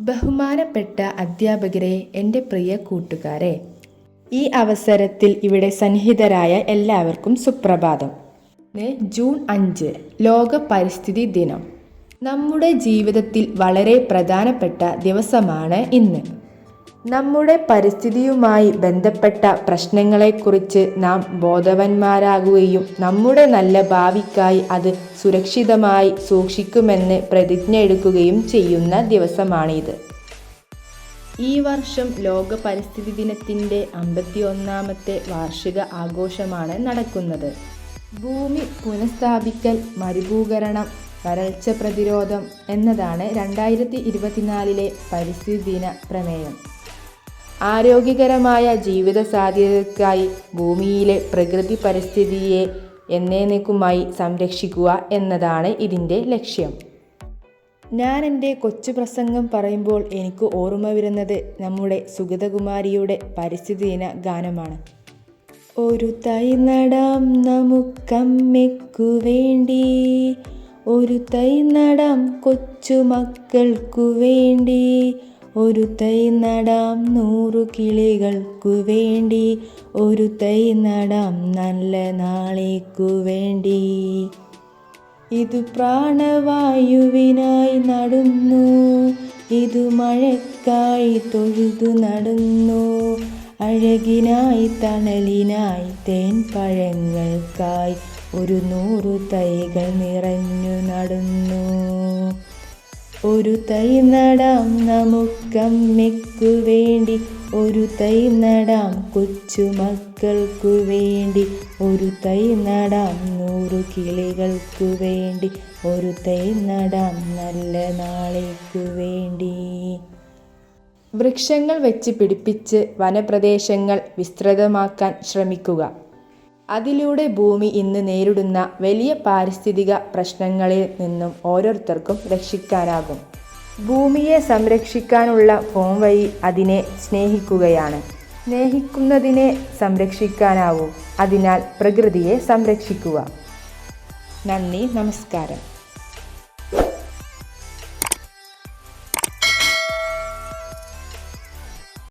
ബഹുമാനപ്പെട്ട അധ്യാപകരെ എന്റെ പ്രിയ കൂട്ടുകാരെ ഈ അവസരത്തിൽ ഇവിടെ സന്നിഹിതരായ എല്ലാവർക്കും സുപ്രഭാതം. ജൂൺ അഞ്ച് ലോക പരിസ്ഥിതി ദിനം. നമ്മുടെ ജീവിതത്തിൽ വളരെ പ്രധാനപ്പെട്ട ദിവസമാണ് ഇന്ന്. നമ്മുടെ പരിസ്ഥിതിയുമായി ബന്ധപ്പെട്ട പ്രശ്നങ്ങളെക്കുറിച്ച് നാം ബോധവാന്മാരാകുകയും നമ്മുടെ നല്ല ഭാവിക്കായി അത് സുരക്ഷിതമായി സൂക്ഷിക്കുമെന്ന് പ്രതിജ്ഞ എടുക്കുകയും ചെയ്യുന്ന ദിവസമാണിത്. ഈ വർഷം ലോക പരിസ്ഥിതി ദിനത്തിന്റെ അമ്പത്തി ഒന്നാമത്തെ വാർഷിക ആഘോഷമാണ് നടക്കുന്നത്. ഭൂമി പുനഃസ്ഥാപിക്കൽ മരുഭൂകരണം വരൾച്ച പ്രതിരോധം എന്നതാണ് രണ്ടായിരത്തി ഇരുപത്തിനാലിലെ പരിസ്ഥിതി ദിന പ്രമേയം. ആരോഗ്യകരമായ ജീവിത സാധ്യതയ്ക്കായി ഭൂമിയിലെ പ്രകൃതി പരിസ്ഥിതിയെ എന്നേക്കുമായി സംരക്ഷിക്കുക എന്നതാണ് ഇതിന്റെ ലക്ഷ്യം. ഞാൻ എന്റെ കൊച്ചു പ്രസംഗം പറയുമ്പോൾ എനിക്ക് ഓർമ്മ വരുന്നത് നമ്മുടെ സുഗതകുമാരിയുടെ പരിസ്ഥിതി ദിന ഗാനമാണ്. ഒരു തൈ നടാം നമുക്കമ്മയ്ക്കു വേണ്ടി ഒരു തൈ നടാം കൊച്ചുമക്കൾക്കു വേണ്ടി ഒരു തൈ നടാം നൂറു കിളികൾക്കു വേണ്ടി ഒരു തൈ നടാം നല്ല നാളേക്കു വേണ്ടി. ഇത് പ്രാണവായുവിനായി നടുന്നു ഇത് മഴക്കായി തൊഴുതു നടന്നു. അഴകിനായി തണലിനായി തേൻ പഴങ്ങൾക്കായി ഒരു നൂറു തൈകൾ നിറഞ്ഞു നടുന്നു. ഒരു തൈ നടാം നമുക്കമ്മയ്ക്കു വേണ്ടി. ഒരു തൈ നടാം കൊച്ചുമക്കൾക്കു വേണ്ടി. ഒരു തൈ നടാം നൂറു കിളികൾക്കു വേണ്ടി. ഒരു തൈ നടാം നല്ല നാളേക്കു വേണ്ടി. വൃക്ഷങ്ങൾ വെച്ച് പിടിപ്പിച്ച് വനപ്രദേശങ്ങൾ വിസ്തൃതമാക്കാൻ ശ്രമിക്കുക. അതിലൂടെ ഭൂമി ഇന്ന് നേരിടുന്ന വലിയ പാരിസ്ഥിതിക പ്രശ്നങ്ങളിൽ നിന്നും ഓരോരുത്തർക്കും രക്ഷിക്കാനാകും. ഭൂമിയെ സംരക്ഷിക്കാനുള്ള ഫോം വഴി അതിനെ സ്നേഹിക്കുകയാണ്. സ്നേഹിക്കുന്നതിനെ സംരക്ഷിക്കാനാവൂ. അതിനാൽ പ്രകൃതിയെ സംരക്ഷിക്കുക. നന്ദി നമസ്കാരം.